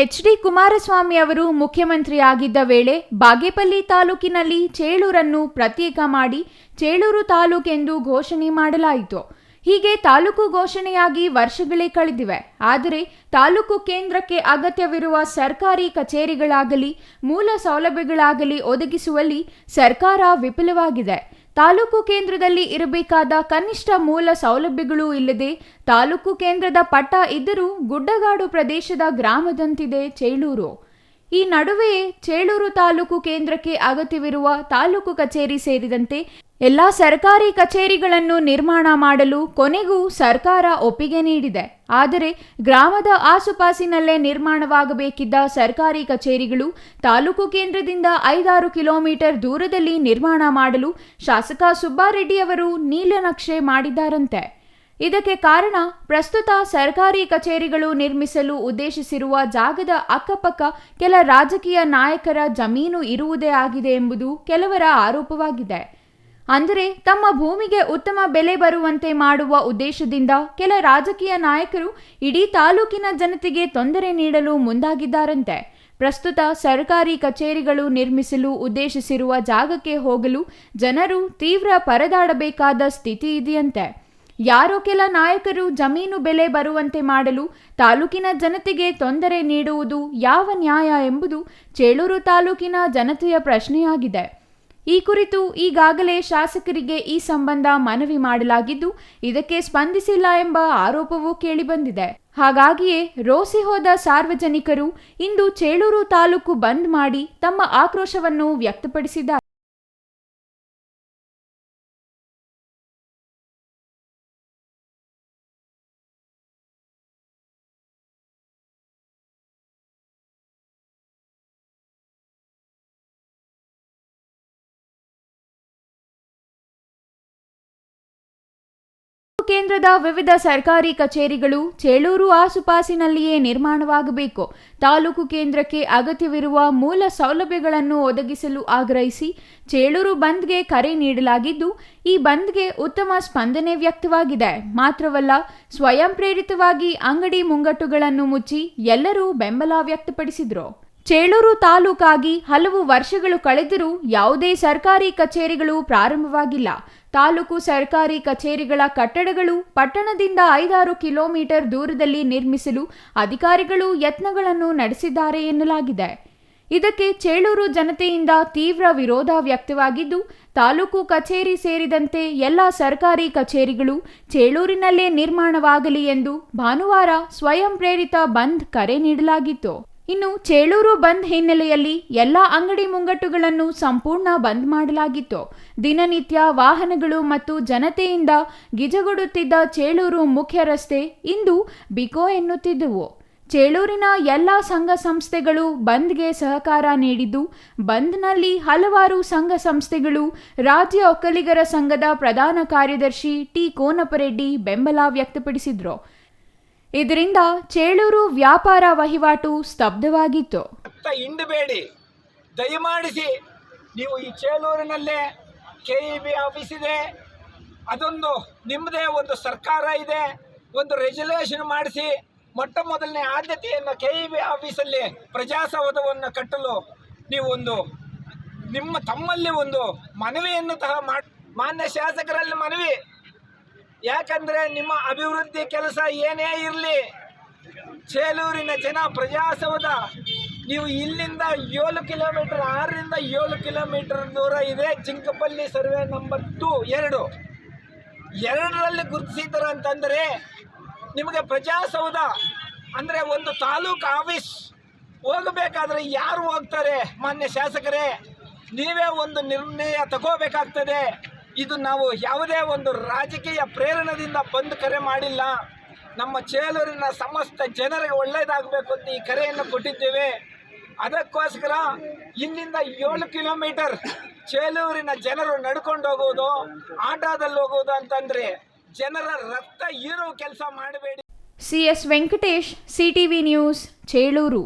H D Kumaraswamy ಅವರು ಮುಖ್ಯಮಂತ್ರಿಯಾಗಿದ್ದ ವೇಳೆ ಬಾಗೇಪಲ್ಲಿ ತಾಲೂಕಿನಲ್ಲಿ ಚೇಳೂರನ್ನು ಪ್ರತ್ಯೇಕ ಮಾಡಿ ಚೇಳೂರು ತಾಲೂಕೆಂದು ಘೋಷಣೆ ಮಾಡಲಾಯಿತು. ಹೀಗೆ ತಾಲೂಕು ಘೋಷಣೆಯಾಗಿ ವರ್ಷಗಳೇ ಕಳೆದಿವೆ. ಆದರೆ ತಾಲೂಕು ಕೇಂದ್ರಕ್ಕೆ ಅಗತ್ಯವಿರುವ ಸರ್ಕಾರಿ ಕಚೇರಿಗಳಾಗಲಿ, ಮೂಲ ಸೌಲಭ್ಯಗಳಾಗಲಿ ಒದಗಿಸುವಲ್ಲಿ ಸರ್ಕಾರ ವಿಫಲವಾಗಿದೆ. ತಾಲೂಕು ಕೇಂದ್ರದಲ್ಲಿ ಇರಬೇಕಾದ ಕನಿಷ್ಠ ಮೂಲ ಸೌಲಭ್ಯಗಳು ಇಲ್ಲದೆ ತಾಲೂಕು ಕೇಂದ್ರದ ಪಟ್ಟ ಇದ್ದರೂ ಗುಡ್ಡಗಾಡು ಪ್ರದೇಶದ ಗ್ರಾಮದಂತಿದೆ ಚೇಳೂರು. ಈ ನಡುವೆಯೇ ಚೇಳೂರು ತಾಲೂಕು ಕೇಂದ್ರಕ್ಕೆ ಅಗತ್ಯವಿರುವ ತಾಲೂಕು ಕಚೇರಿ ಸೇರಿದಂತೆ ಎಲ್ಲಾ ಸರ್ಕಾರಿ ಕಚೇರಿಗಳನ್ನು ನಿರ್ಮಾಣ ಮಾಡಲು ಕೊನೆಗೂ ಸರ್ಕಾರ ಒಪ್ಪಿಗೆ ನೀಡಿದೆ. ಆದರೆ ಗ್ರಾಮದ ಆಸುಪಾಸಿನಲ್ಲೇ ನಿರ್ಮಾಣವಾಗಬೇಕಿದ್ದ ಸರ್ಕಾರಿ ಕಚೇರಿಗಳು ತಾಲೂಕು ಕೇಂದ್ರದಿಂದ ಐದಾರು ಕಿಲೋಮೀಟರ್ ದೂರದಲ್ಲಿ ನಿರ್ಮಾಣ ಮಾಡಲು ಶಾಸಕ ಸುಬ್ಬಾರೆಡ್ಡಿಯವರು ನೀಲನಕ್ಷೆ ಮಾಡಿದ್ದಾರಂತೆ. ಇದಕ್ಕೆ ಕಾರಣ ಪ್ರಸ್ತುತ ಸರ್ಕಾರಿ ಕಚೇರಿಗಳು ನಿರ್ಮಿಸಲು ಉದ್ದೇಶಿಸಿರುವ ಜಾಗದ ಅಕ್ಕಪಕ್ಕ ಕೆಲ ರಾಜಕೀಯ ನಾಯಕರ ಜಮೀನು ಇರುವುದೇ ಆಗಿದೆ ಎಂಬುದು ಕೆಲವರ ಆರೋಪವಾಗಿದೆ. ಅಂದರೆ ತಮ್ಮ ಭೂಮಿಗೆ ಉತ್ತಮ ಬೆಲೆ ಬರುವಂತೆ ಮಾಡುವ ಉದ್ದೇಶದಿಂದ ಕೆಲ ರಾಜಕೀಯ ನಾಯಕರು ಇಡೀ ತಾಲೂಕಿನ ಜನತೆಗೆ ತೊಂದರೆ ನೀಡಲು ಮುಂದಾಗಿದ್ದಾರಂತೆ. ಪ್ರಸ್ತುತ ಸರ್ಕಾರಿ ಕಚೇರಿಗಳು ನಿರ್ಮಿಸಲು ಉದ್ದೇಶಿಸಿರುವ ಜಾಗಕ್ಕೆ ಹೋಗಲು ಜನರು ತೀವ್ರ ಪರದಾಡಬೇಕಾದ ಸ್ಥಿತಿ ಇದೆಯಂತೆ. ಯಾರೋ ಕೆಲ ನಾಯಕರು ಜಮೀನು ಬೆಲೆ ಬರುವಂತೆ ಮಾಡಲು ತಾಲೂಕಿನ ಜನತೆಗೆ ತೊಂದರೆ ನೀಡುವುದು ಯಾವ ನ್ಯಾಯ ಎಂಬುದು ಚೇಳೂರು ತಾಲೂಕಿನ ಜನತೆಯ ಪ್ರಶ್ನೆಯಾಗಿದೆ. ಈ ಕುರಿತು ಈಗಾಗಲೇ ಶಾಸಕರಿಗೆ ಈ ಸಂಬಂಧ ಮನವಿ ಮಾಡಲಾಗಿದ್ದು, ಇದಕ್ಕೆ ಸ್ಪಂದಿಸಿಲ್ಲ ಎಂಬ ಆರೋಪವೂ ಕೇಳಿಬಂದಿದೆ. ಹಾಗಾಗಿಯೇ ರೋಸಿ ಹೋದ ಸಾರ್ವಜನಿಕರು ಇಂದು ಚೇಳೂರು ತಾಲೂಕು ಬಂದ್ ಮಾಡಿ ತಮ್ಮ ಆಕ್ರೋಶವನ್ನು ವ್ಯಕ್ತಪಡಿಸಿದ್ದಾರೆ. ಕೇಂದ್ರದ ವಿವಿಧ ಸರ್ಕಾರಿ ಕಚೇರಿಗಳು ಚೇಳೂರು ಆಸುಪಾಸಿನಲ್ಲಿಯೇ ನಿರ್ಮಾಣವಾಗಬೇಕು. ತಾಲೂಕು ಕೇಂದ್ರಕ್ಕೆ ಅಗತ್ಯವಿರುವ ಮೂಲ ಸೌಲಭ್ಯಗಳನ್ನು ಒದಗಿಸಲು ಆಗ್ರಹಿಸಿ ಚೇಳೂರು ಬಂದ್ಗೆ ಕರೆ ನೀಡಲಾಗಿದ್ದು, ಈ ಬಂದ್ಗೆ ಉತ್ತಮ ಸ್ಪಂದನೆ ವ್ಯಕ್ತವಾಗಿದೆ. ಮಾತ್ರವಲ್ಲ ಸ್ವಯಂ ಪ್ರೇರಿತವಾಗಿ ಅಂಗಡಿ ಮುಂಗಟ್ಟುಗಳನ್ನು ಮುಚ್ಚಿ ಎಲ್ಲರೂ ಬೆಂಬಲ ವ್ಯಕ್ತಪಡಿಸಿದ್ರು. ಚೇಳೂರು ತಾಲೂಕಾಗಿ ಹಲವು ವರ್ಷಗಳು ಕಳೆದರೂ ಯಾವುದೇ ಸರ್ಕಾರಿ ಕಚೇರಿಗಳು ಪ್ರಾರಂಭವಾಗಿಲ್ಲ. ತಾಲೂಕು ಸರ್ಕಾರಿ ಕಚೇರಿಗಳ ಕಟ್ಟಡಗಳು ಪಟ್ಟಣದಿಂದ ಐದಾರು ಕಿಲೋಮೀಟರ್ ದೂರದಲ್ಲಿ ನಿರ್ಮಿಸಲು ಅಧಿಕಾರಿಗಳು ಯತ್ನಗಳನ್ನು ನಡೆಸಿದ್ದಾರೆ ಎನ್ನಲಾಗಿದೆ. ಇದಕ್ಕೆ ಚೇಳೂರು ಜನತೆಯಿಂದ ತೀವ್ರ ವಿರೋಧ ವ್ಯಕ್ತವಾಗಿದ್ದು, ತಾಲೂಕು ಕಚೇರಿ ಸೇರಿದಂತೆ ಎಲ್ಲ ಸರ್ಕಾರಿ ಕಚೇರಿಗಳು ಚೇಳೂರಿನಲ್ಲೇ ನಿರ್ಮಾಣವಾಗಲಿ ಎಂದು ಭಾನುವಾರ ಸ್ವಯಂ ಪ್ರೇರಿತ ಬಂದ್ ಕರೆ ನೀಡಲಾಗಿತ್ತು. ಇನ್ನು ಚೇಳೂರು ಬಂದ್ ಹಿನ್ನೆಲೆಯಲ್ಲಿ ಎಲ್ಲ ಅಂಗಡಿ ಮುಂಗಟ್ಟುಗಳನ್ನು ಸಂಪೂರ್ಣ ಬಂದ್ ಮಾಡಲಾಗಿತ್ತು. ದಿನನಿತ್ಯ ವಾಹನಗಳು ಮತ್ತು ಜನತೆಯಿಂದ ಗಿಜಗುಡುತ್ತಿದ್ದ ಚೇಳೂರು ಮುಖ್ಯ ರಸ್ತೆ ಇಂದು ಬಿಕೋ ಎನ್ನುತ್ತಿದ್ದುವು. ಚೇಳೂರಿನ ಎಲ್ಲ ಸಂಘ ಸಂಸ್ಥೆಗಳು ಬಂದ್ಗೆ ಸಹಕಾರ ನೀಡಿದ್ದು, ಬಂದ್ನಲ್ಲಿ ಹಲವಾರು ಸಂಘ ಸಂಸ್ಥೆಗಳು, ರಾಜ್ಯ ಒಕ್ಕಲಿಗರ ಸಂಘದ ಪ್ರಧಾನ ಕಾರ್ಯದರ್ಶಿ ಟಿ ಕೋನಪರೆಡ್ಡಿ ಬೆಂಬಲ ವ್ಯಕ್ತಪಡಿಸಿದ್ರು. ಇದರಿಂದ ಚೇಳೂರು ವ್ಯಾಪಾರ ವಹಿವಾಟು ಸ್ತಬ್ಧವಾಗಿತ್ತು. ಹಿಂಡಬೇಡಿ ದಯಮಾಡಿಸಿ ನೀವು ಈ ಚೇಳೂರಿನಲ್ಲೇ ಕೆ ಇ ಬಿ ಆಫೀಸ್ ಇದೆ. ಅದೊಂದು ನಿಮ್ಮದೇ ಒಂದು ಸರ್ಕಾರ ಇದೆ. ಒಂದು ರೆಜುಲೇಷನ್ ಮಾಡಿಸಿ ಮೊಟ್ಟ ಮೊದಲನೇ ಆದ್ಯತೆಯನ್ನು ಕೆ ಇ ಬಿ ಆಫೀಸಲ್ಲಿ ಪ್ರಜಾಸೌಧವನ್ನು ಕಟ್ಟಲು ನೀವೊಂದು ನಿಮ್ಮ ತಮ್ಮಲ್ಲಿ ಒಂದು ಮನವಿಯನ್ನು ಸಹ ಮಾನ್ಯ ಶಾಸಕರಲ್ಲಿ ಮನವಿ ಯಾಕಂದ್ರೆ ನಿಮ್ಮ ಅಭಿವೃದ್ಧಿ ಕೆಲಸ ಏನೇ ಇರಲಿ, ಚೇಲೂರಿನ ಜನ ಪ್ರಜಾಸೌಧ, ನೀವು ಇಲ್ಲಿಂದ ಏಳು ಕಿಲೋಮೀಟರ್, ಆರರಿಂದ ಏಳು ಕಿಲೋಮೀಟರ್ ದೂರ ಇದೆ. ಚಿಂಕಪಲ್ಲಿ ಸರ್ವೆ ನಂಬರ್ ಟು, ಎರಡು. ಎರಡರಲ್ಲಿ ಗುರುತಿಸಿದ್ದಾರೆ ಅಂತಂದರೆ, ನಿಮಗೆ ಪ್ರಜಾಸೌಧ ಅಂದರೆ ಒಂದು ತಾಲೂಕು ಆಫೀಸ್. ಹೋಗಬೇಕಾದ್ರೆ ಯಾರು ಹೋಗ್ತಾರೆ? ಮಾನ್ಯ ಶಾಸಕರೇ, ನೀವೇ ಒಂದು ನಿರ್ಣಯ ತಗೋಬೇಕಾಗ್ತದೆ. ಇದು ನಾವು ಯಾವುದೇ ಒಂದು ರಾಜಕೀಯ ಪ್ರೇರಣದಿಂದ ಬಂದು ಕರೆ ಮಾಡಿಲ್ಲ. ನಮ್ಮ ಚೇಲೂರಿನ ಸಮಸ್ತ ಜನರಿಗೆ ಒಳ್ಳೆಯದಾಗಬೇಕು ಅಂತ ಈ ಕರೆಯನ್ನು ಕೊಟ್ಟಿದ್ದೇವೆ. ಅದಕ್ಕೋಸ್ಕರ ಇಲ್ಲಿಂದ ಏಳು ಕಿಲೋಮೀಟರ್ ಚೇಲೂರಿನ ಜನರು ನಡ್ಕೊಂಡು ಹೋಗೋದು ಆಟೋದಲ್ಲಿ ಹೋಗೋದು ಅಂತಂದ್ರೆ ಜನರ ರಕ್ತ ಹೀರೋ ಕೆಲಸ ಮಾಡಬೇಡಿ. C S Venkatesh CTV news, Cheluru.